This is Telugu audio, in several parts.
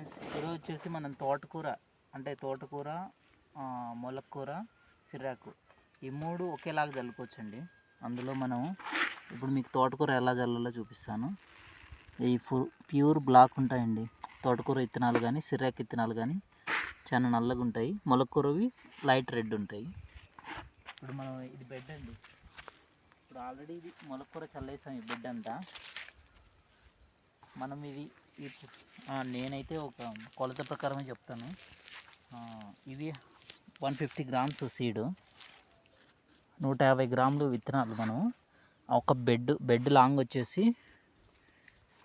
ఫ్రెండ్స్ ఈరోజు వచ్చేసి మనం తోటకూర అంటే తోటకూర మొలక్కూర సిర్రాకు ఈ మూడు ఒకేలాగా చల్లుకోవచ్చండి అందులో మనం ఇప్పుడు మీకు తోటకూర ఎలా చల్లాలో చూపిస్తాను. ఈ ప్యూర్ బ్లాక్ ఉంటాయండి. తోటకూర విత్తనాలు కానీ సిర్రాకు విత్తనాలు కానీ చాలా నల్లగా ఉంటాయి. మొలక్కూరవి లైట్ రెడ్ ఉంటాయి. ఇప్పుడు మనం ఇది బెడ్ అండి. ఇప్పుడు ఆల్రెడీ ఇది మొలక్కూర చల్లేసాం ఈ బెడ్ అంతా. మనం ఇవి నేనైతే ఒక కొలత ప్రకారమే చెప్తాను. ఇవి వన్ ఫిఫ్టీ గ్రామ్స్ సీడు నూట యాభై గ్రాములు విత్తనాలు మనం. ఒక బెడ్ బెడ్ లాంగ్ వచ్చేసి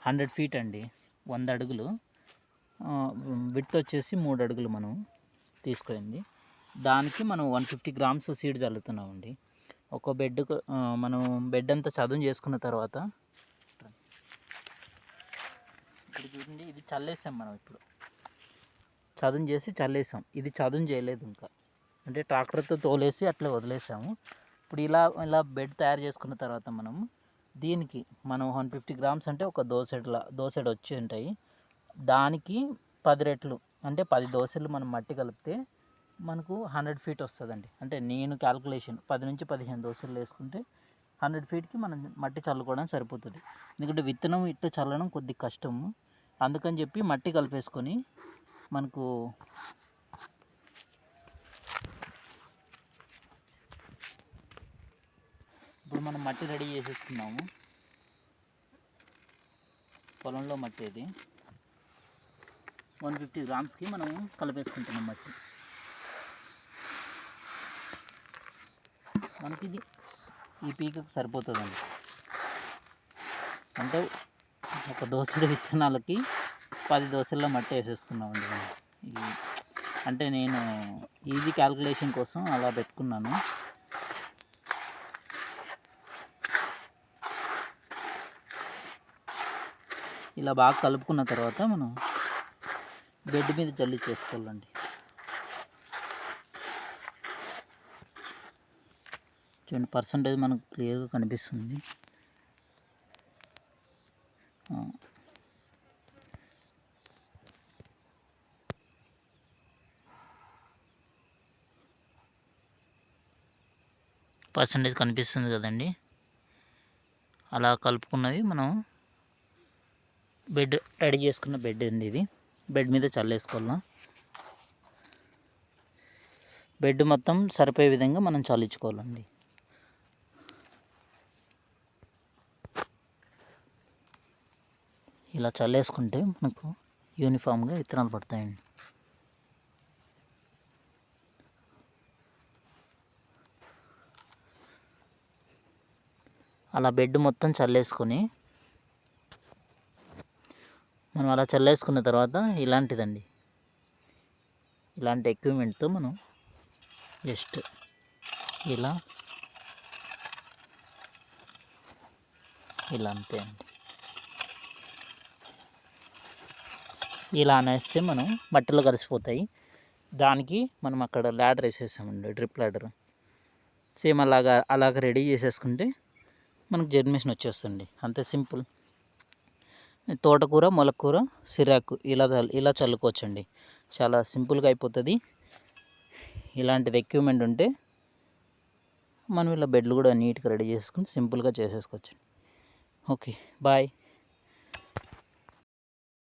హండ్రెడ్ ఫీట్ అండి వంద అడుగులు. విత్ వచ్చేసి మూడు అడుగులు మనం తీసుకుంది. దానికి మనం వన్ ఫిఫ్టీ గ్రామ్స్ సీడ్ చల్లుతున్నామండి. ఒక బెడ్కు మనం బెడ్ అంతా చదును చేసుకున్న తర్వాత ఇప్పుడు చూడండి ఇది చల్లేసాం మనం ఇప్పుడు. చదును చేసి చల్లేసాం. ఇది చదును చేయలేదు ఇంకా. అంటే ట్రాక్టర్తో తోలేసి అట్లా వదిలేసాము. ఇప్పుడు ఇలా ఇలా బెడ్ తయారు చేసుకున్న తర్వాత మనం దీనికి మనం వన్ ఫిఫ్టీ గ్రామ్స్ అంటే ఒక దోసెడ్ల దోసెడ్ వచ్చి ఉంటాయి. దానికి పది రెట్లు అంటే పది దోశలు మనం మట్టి కలిపితే మనకు హండ్రెడ్ ఫీట్ వస్తుందండి. అంటే నేను క్యాల్కులేషన్ పది నుంచి పదిహేను దోశలు వేసుకుంటే హండ్రెడ్ ఫీట్కి మనం మట్టి చల్లుకోవడం సరిపోతుంది. ఎందుకంటే విత్తనం ఇట్లా చల్లడం కొద్ది కష్టము. అందుకని చెప్పి మట్టి కలిపేసుకొని మనకు ఇప్పుడు మనం మట్టి రెడీ చేసేసుకున్నాము. పొలంలో మట్టి అది వన్ ఫిఫ్టీ గ్రామ్స్కి మనం కలిపేసుకుంటున్నాం మట్టి. మనకి ఇది ఈ పీకకు సరిపోతుందండి. అంటే ఒక దోసెడు విత్తనాలకి పది దోశల్లో మట్టి వేసేసుకున్నామండి. ఇది అంటే నేను ఈజీ క్యాల్కులేషన్ కోసం అలా పెట్టుకున్నాను. ఇలా బాగా కలుపుకున్న తర్వాత మనం బెడ్ మీద జల్లి చేసుకోవాలండి. చూడండి పర్సంటేజ్ మనకు క్లియర్గా కనిపిస్తుంది. పర్సంటేజ్ కనిపిస్తుంది కదండి. అలా కలుపుకున్నవి మనం బెడ్ రెడీ చేసుకున్న బెడ్ అండి ఇది. బెడ్ మీద చల్లేసుకోవాలా. బెడ్ మొత్తం సరిపోయే విధంగా మనం చల్లించుకోవాలండి. ఇలా చల్లేసుకుంటే మనకు యూనిఫామ్గా విత్తనాలు పడతాయండి. అలా బెడ్ మొత్తం చల్లేసుకొని మనం అలా చల్లేసుకున్న తర్వాత ఇలాంటిదండి. ఇలాంటి ఎక్విప్మెంట్తో మనం జస్ట్ ఇలా ఇలా అంతే అండి. ఇలా అనేస్తే మనం మట్టిలో కలిసిపోతాయి. దానికి మనం అక్కడ ల్యాడర్ వేసేసామండి డ్రిప్ ల్యాడర్. సేమ్ అలాగా అలాగ రెడీ చేసేసుకుంటే మనకు జర్మినేషన్ వచ్చేస్తుంది అంతే సింపుల్. తోటకూర మొలకూర సిరాకు ఇలా చల్- ఇలా చల్లుకోవచ్చండి. చాలా సింపుల్గా అయిపోతుంది. ఇలాంటిది ఎక్విప్మెంట్ ఉంటే మనం ఇలా బెడ్లు కూడా నీట్గా రెడీ చేసుకుని సింపుల్గా చేసేసుకోవచ్చు ఓకే బాయ్.